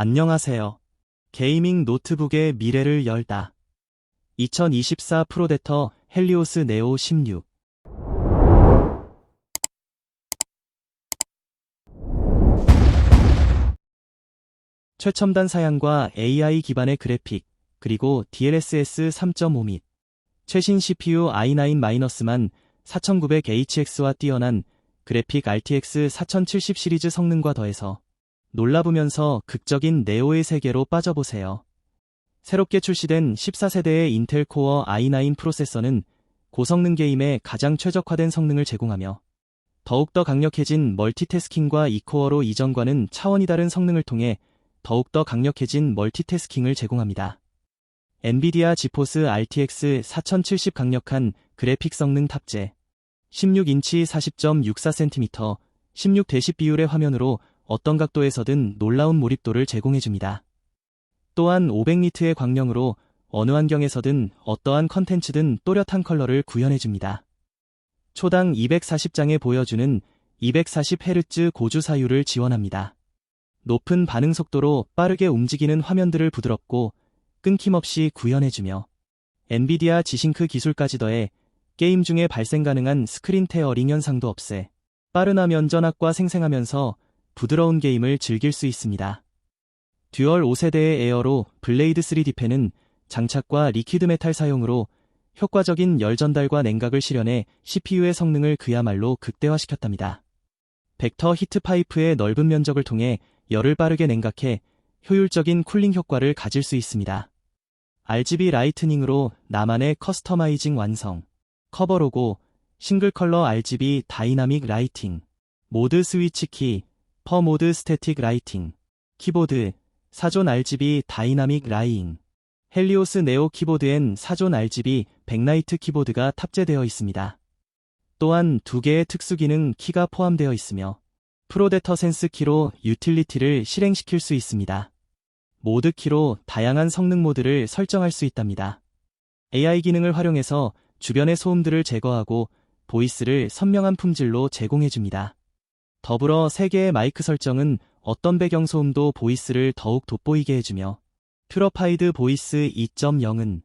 안녕하세요. 게이밍 노트북의 미래를 열다. 2024 프로데터 헬리오스 네오 16. 최첨단 사양과 AI 기반의 그래픽, 그리고 DLSS 3.5 및 최신 CPU i9-만 4900HX와 뛰어난 그래픽 RTX 4070 시리즈 성능과 더해서 놀라보면서 극적인 네오의 세계로 빠져보세요. 새롭게 출시된 14세대의 인텔 코어 i9 프로세서는 고성능 게임에 가장 최적화된 성능을 제공하며 더욱더 강력해진 멀티태스킹과 이코어로 이전과는 차원이 다른 성능을 통해 더욱더 강력해진 멀티태스킹을 제공합니다. 엔비디아 지포스 RTX 4070 강력한 그래픽 성능 탑재 16인치 40.64cm 16대10 비율의 화면으로 어떤 각도에서든 놀라운 몰입도를 제공해줍니다. 또한 500니트의 광량으로 어느 환경에서든 어떠한 컨텐츠든 또렷한 컬러를 구현해줍니다. 초당 240장에 보여주는 240Hz 고주 사율을 지원합니다. 높은 반응 속도로 빠르게 움직이는 화면들을 부드럽고 끊김없이 구현해주며 엔비디아 지싱크 기술까지 더해 게임 중에 발생 가능한 스크린 테어링 현상도 없애 빠른 화면 전압과 생생하면서 부드러운 게임을 즐길 수 있습니다. 듀얼 5세대의 에어로 블레이드 3D펜은 장착과 리퀴드 메탈 사용으로 효과적인 열 전달과 냉각을 실현해 CPU의 성능을 그야말로 극대화시켰답니다. 벡터 히트 파이프의 넓은 면적을 통해 열을 빠르게 냉각해 효율적인 쿨링 효과를 가질 수 있습니다. RGB 라이트닝으로 나만의 커스터마이징 완성, 커버 로고, 싱글 컬러 RGB 다이나믹 라이팅, 모드 스위치 키, 퍼 모드 스태틱 라이팅, 키보드, 사존 RGB 다이나믹 라이잉, 헬리오스 네오 키보드엔 사존 RGB 백라이트 키보드가 탑재되어 있습니다. 또한 두 개의 특수 기능 키가 포함되어 있으며 프로데터 센스 키로 유틸리티를 실행시킬 수 있습니다. 모드 키로 다양한 성능 모드를 설정할 수 있답니다. AI 기능을 활용해서 주변의 소음들을 제거하고 보이스를 선명한 품질로 제공해줍니다. 더불어 3개의 마이크 설정은 어떤 배경 소음도 보이스를 더욱 돋보이게 해주며 퓨러파이드 보이스 2.0은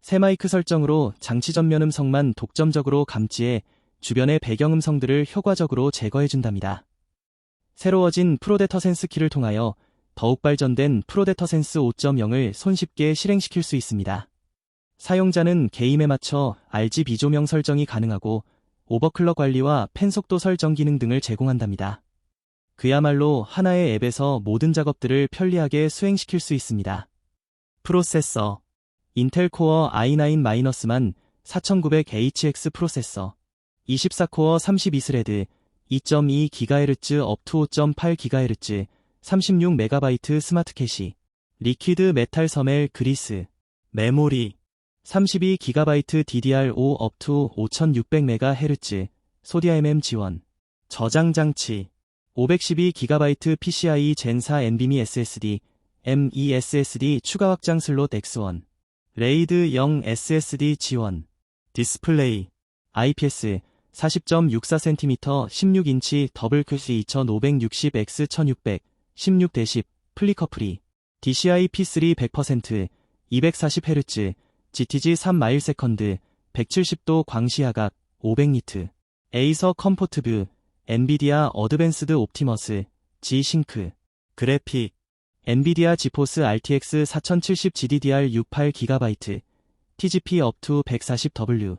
새 마이크 설정으로 장치 전면 음성만 독점적으로 감지해 주변의 배경 음성들을 효과적으로 제거해준답니다. 새로워진 프로데터 센스 키를 통하여 더욱 발전된 프로데터 센스 5.0을 손쉽게 실행시킬 수 있습니다. 사용자는 게임에 맞춰 RGB 조명 설정이 가능하고 오버클럭 관리와 펜 속도 설정 기능 등을 제공한답니다. 그야말로 하나의 앱에서 모든 작업들을 편리하게 수행시킬 수 있습니다. 프로세서 인텔 코어 i9-만 4900HX 프로세서 24코어 32스레드 2.2GHz 업투 5.8GHz 36MB 스마트 캐시 리퀴드 메탈 섬멜 그리스 메모리 32GB DDR5 업투 5600MHz 소디아mm 지원 저장 장치 512GB PCIe 젠4 NVMe SSD M2 SSD 추가 확장 슬롯 X1 레이드 0 SSD 지원 디스플레이 IPS 40.64cm 16인치 더블 큐시 2560x 1600 16대10 플리커 프리 DCI P3 100% 240Hz GTG 3마일 세컨드 170도 광시야각 500니트. 에이서 컴포트뷰 엔비디아 어드밴스드 옵티머스 G싱크. 그래픽. 엔비디아 지포스 RTX 4070 GDDR 68GB TGP 업투 140W